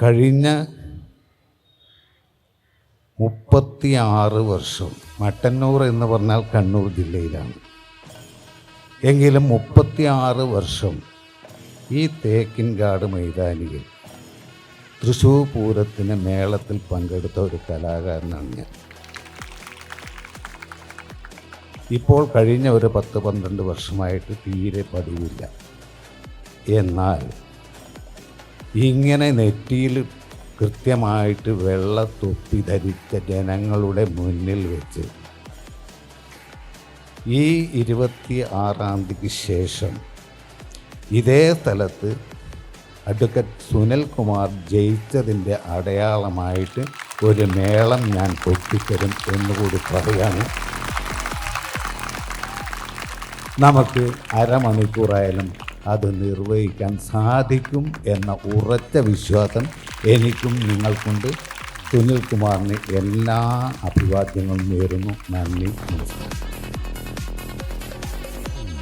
കഴിഞ്ഞ മുപ്പത്തി ആറ് വർഷം മട്ടന്നൂർ എന്ന് പറഞ്ഞാൽ കണ്ണൂർ ജില്ലയിലാണ്. എങ്കിലും മുപ്പത്തി ആറ് വർഷം ഈ തേക്കിൻകാട് മൈതാനിയിൽ തൃശ്ശൂർ പൂരത്തിന് മേളത്തിൽ പങ്കെടുത്ത ഒരു കലാകാരനാണ് ഞാൻ. ഇപ്പോൾ കഴിഞ്ഞ ഒരു പത്ത് പന്ത്രണ്ട് വർഷമായിട്ട് തീരെ പതിവില്ല. എന്നാൽ ഇങ്ങനെ നെറ്റിയിൽ കൃത്യമായിട്ട് വെള്ള തൊപ്പി ധരിച്ച ജനങ്ങളുടെ മുന്നിൽ വെച്ച് ഈ ഇരുപത്തി ആറാം തീയതിക്ക് ശേഷം ഇതേ സ്ഥലത്ത് അഡ്വക്കറ്റ് സുനിൽകുമാർ ജയിച്ചതിന്റെ അടയാളമായിട്ട് ഒരു മേളം ഞാൻ പൊട്ടിത്തരും എന്നുകൂടി പറയാണ്. നമുക്ക് അരമണിക്കൂറായാലും അത് നിർവഹിക്കാൻ സാധിക്കും എന്ന ഉറച്ച വിശ്വാസം എനിക്കും നിങ്ങൾക്കുണ്ട്. സുനിൽ കുമാറിന് എല്ലാ അഭിവാദ്യങ്ങളും നേരുന്നു. നന്ദി നമസ്കാരം.